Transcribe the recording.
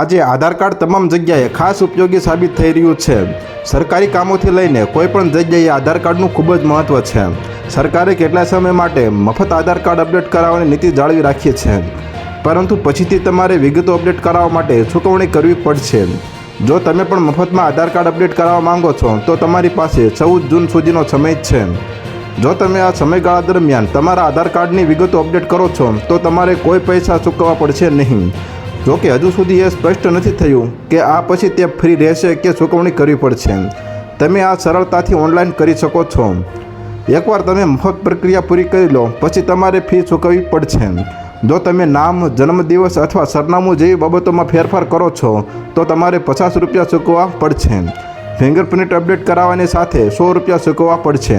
આજે આધાર કાર્ડ તમામ જગ્યાએ ખાસ ઉપયોગી સાબિત થઈ રહ્યું છે. સરકારી કામોથી લઈને કોઈપણ જગ્યાએ આધાર કાર્ડનું ખૂબ જ મહત્ત્વ છે. સરકારે કેટલા સમય માટે મફત આધાર કાર્ડ અપડેટ કરાવવાની નીતિ જાળવી રાખી છે. પરંતુ પછીથી તમારે વિગતો અપડેટ કરાવવા માટે ચૂકવણી કરવી પડશે. જો તમે પણ મફતમાં આધાર કાર્ડ અપડેટ કરાવવા માંગો છો, તો તમારી પાસે ચૌદ જૂન સુધીનો સમય છે. જો તમે આ સમયગાળા દરમિયાન તમારા આધાર કાર્ડની વિગતો અપડેટ કરો છો, તો તમારે કોઈ પૈસા ચૂકવવા પડશે નહીં. જો કે હજુ સુધી એ સ્પષ્ટ નથી થયું કે આ પછી તે ફ્રી રહેશે કે ચૂકવણી કરવી પડશે. તમે આ સરળતાથી ઓનલાઈન કરી શકો છો. એકવાર તમે મફત પ્રક્રિયા પૂરી કરી લો, પછી તમારે ફી ચૂકવવી પડશે. જો તમે નામ, જન્મદિવસ અથવા સરનામું જેવી બાબતોમાં ફેરફાર કરો છો, તો તમારે પચાસ રૂપિયા ચૂકવવા પડશે. ફિંગરપ્રિન્ટ અપડેટ કરાવવાની સાથે સો રૂપિયા ચૂકવવા પડશે.